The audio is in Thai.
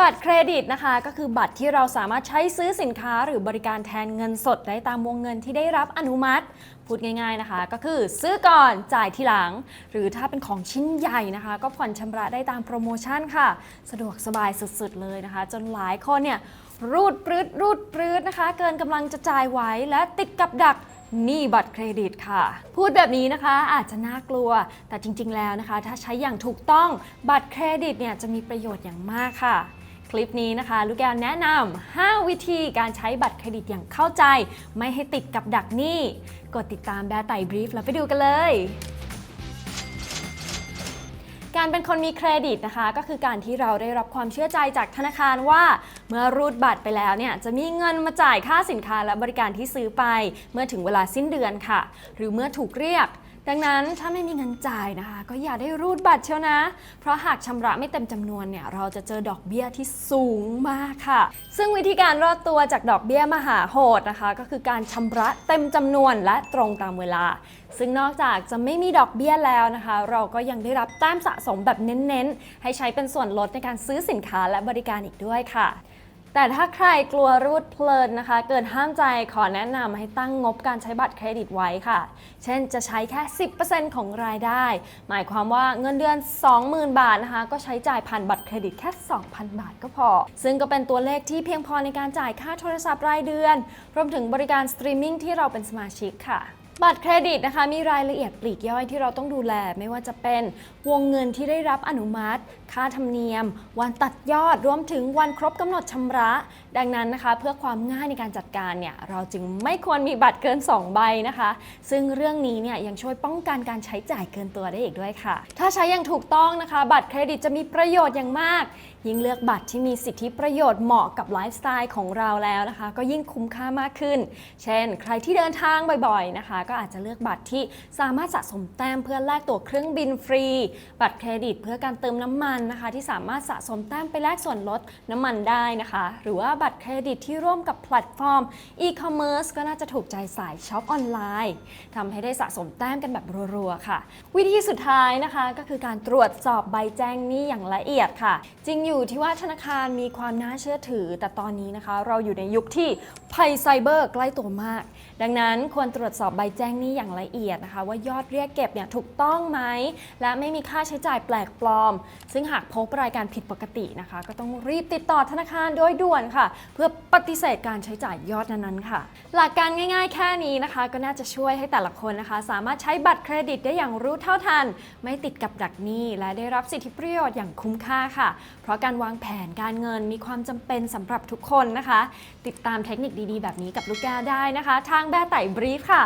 บัตรเครดิตนะคะ ก็คือบัตรที่เราสามารถใช้ซื้อสินค้าหรือบริการแทนเงินสดได้ตามวงเงินที่ได้รับอนุมัติ พูดง่ายๆนะคะ ก็คือซื้อก่อนจ่ายทีหลัง หรือถ้าเป็นของชิ้นใหญ่นะคะ ก็ผ่อนชำระได้ตามโปรโมชั่นค่ะ สะดวกสบายสุดๆเลยนะคะ จนหลายคนเนี่ยรูดปรืดรูดปรืดนะคะ เกินกำลังจะจ่ายไหวและติดกับดักหนี้บัตรเครดิตค่ะ พูดแบบนี้นะคะอาจจะน่ากลัว แต่จริงๆแล้วนะคะ ถ้าใช้อย่างถูกต้องบัตรเครดิตเนี่ยจะมีประโยชน์อย่างมากค่ะ คลิปนี้นะคะ ลูกแก้วแนะนำ5วิธีการใช้บัตรเครดิตอย่างเข้าใจ ไม่ให้ติดกับดักหนี้ กดติดตามแบร์ไต่บรีฟแล้วไปดูกันเลยการเป็นคนมีเครดิตนะคะ ก็คือการที่เราได้รับความเชื่อใจจากธนาคารว่า เมื่อรูดบัตรไปแล้วเนี่ยจะมีเงินมาจ่ายค่าสินค้าและบริการที่ซื้อไป เมื่อถึงเวลาสิ้นเดือนค่ะ หรือเมื่อถูกเรียก ดังนั้นถ้าไม่มีเงินจ่ายนะคะ ก็อย่าได้รูดบัตรเชียวนะ เพราะหากชำระไม่เต็มจำนวนเนี่ยเราจะเจอดอกเบี้ยที่สูงมากค่ะ ซึ่งวิธีการรอดตัวจากดอกเบี้ยมหาโหดนะคะ ก็คือการชำระเต็มจำนวนและตรงตามเวลา ซึ่งนอกจากจะไม่มีดอกเบี้ยแล้วนะคะ เราก็ยังได้รับแต้มสะสมแบบเน้นๆ ให้ใช้เป็นส่วนลดในการซื้อสินค้าและบริการอีกด้วยค่ะ แต่ถ้าใครกลัวรูดเพลินนะคะ เกินห้ามใจขอแนะนำให้ตั้งงบการใช้บัตรเครดิตไว้ค่ะ เช่นจะใช้แค่ 10%ของรายได้ หมายความว่าเงินเดือน 20,000 บาทนะคะ ก็ใช้จ่ายผ่านบัตรเครดิตแค่ 2,000 บาทก็พอ ซึ่งก็เป็นตัวเลขที่เพียงพอในการจ่ายค่าโทรศัพท์รายเดือน รวมถึงบริการสตรีมมิ่งที่เราเป็นสมาชิกค่ะ บัตรเครดิตนะคะมีรายละเอียดปลีกย่อยที่เราต้องดูแล ไม่ว่าจะเป็นวงเงินที่ได้รับอนุมัติ ค่าธรรมเนียม วันตัดยอดรวมถึงวันครบกำหนดชำระ ดังนั้นนะคะ เพื่อความง่ายในการจัดการเนี่ยเราจึงไม่ควรมีบัตรเกิน 2 ใบนะคะ ซึ่งเรื่องนี้เนี่ยยังช่วยป้องกันการใช้จ่ายเกินตัวได้อีกด้วยค่ะ ถ้าใช้อย่างถูกต้องนะคะ บัตรเครดิตจะมีประโยชน์อย่างมาก ยิ่งเลือกบัตรที่มีสิทธิประโยชน์เหมาะกับไลฟ์สไตล์ของเราแล้วนะคะ ก็ยิ่งคุ้มค่ามากขึ้น เช่น ใครที่เดินทางบ่อยๆนะคะก็อาจจะเลือกบัตรที่สามารถสะสมแต้มเพื่อแลกตั๋วเครื่องบินฟรี บัตรเครดิตเพื่อการเติมน้ำมันนะคะ ที่สามารถสะสมแต้มไปแลกส่วนลดน้ำมันได้นะคะ หรือว่าบัตรเครดิตที่ร่วมกับแพลตฟอร์มอีคอมเมิร์ซก็น่าจะถูกใจสายช็อปออนไลน์ทำให้ได้สะสมแต้มกันแบบรัวๆค่ะ วิธีสุดท้ายนะคะก็คือการตรวจสอบใบแจ้งหนี้อย่างละเอียดค่ะ จริงอยู่ที่ว่าธนาคารมีความน่าเชื่อถือ แต่ตอนนี้นะคะ เราอยู่ในยุคที่ภัยไซเบอร์ใกล้ตัวมาก ดังนั้นควรตรวจสอบใบแจ้งหนี้อย่างละเอียดนะคะ ว่ายอดเรียกเก็บเนี่ยถูกต้องไหม และไม่มีค่าใช้จ่ายแปลกปลอม ซึ่งหากพบรายการผิดปกตินะคะ ก็ต้องรีบติดต่อธนาคารโดยด่วนค่ะ เพื่อปฏิเสธการใช้จ่ายยอดนั้นๆค่ะ หลักการง่าย ๆ แค่นี้นะคะ ก็น่าจะช่วยให้แต่ละคนนะคะ สามารถใช้บัตรเครดิตได้อย่างรู้เท่าทัน ไม่ติดกับดักหนี้และได้รับสิทธิประโยชน์อย่างคุ้มค่าค่ะ เพราะการวางแผนการเงินมีความจำเป็นสำหรับทุกคนนะคะ ติดตามเทคนิคดีๆ แบบนี้กับลูกแก้วได้นะคะ ทางแบร์ไต่บรีฟค่ะ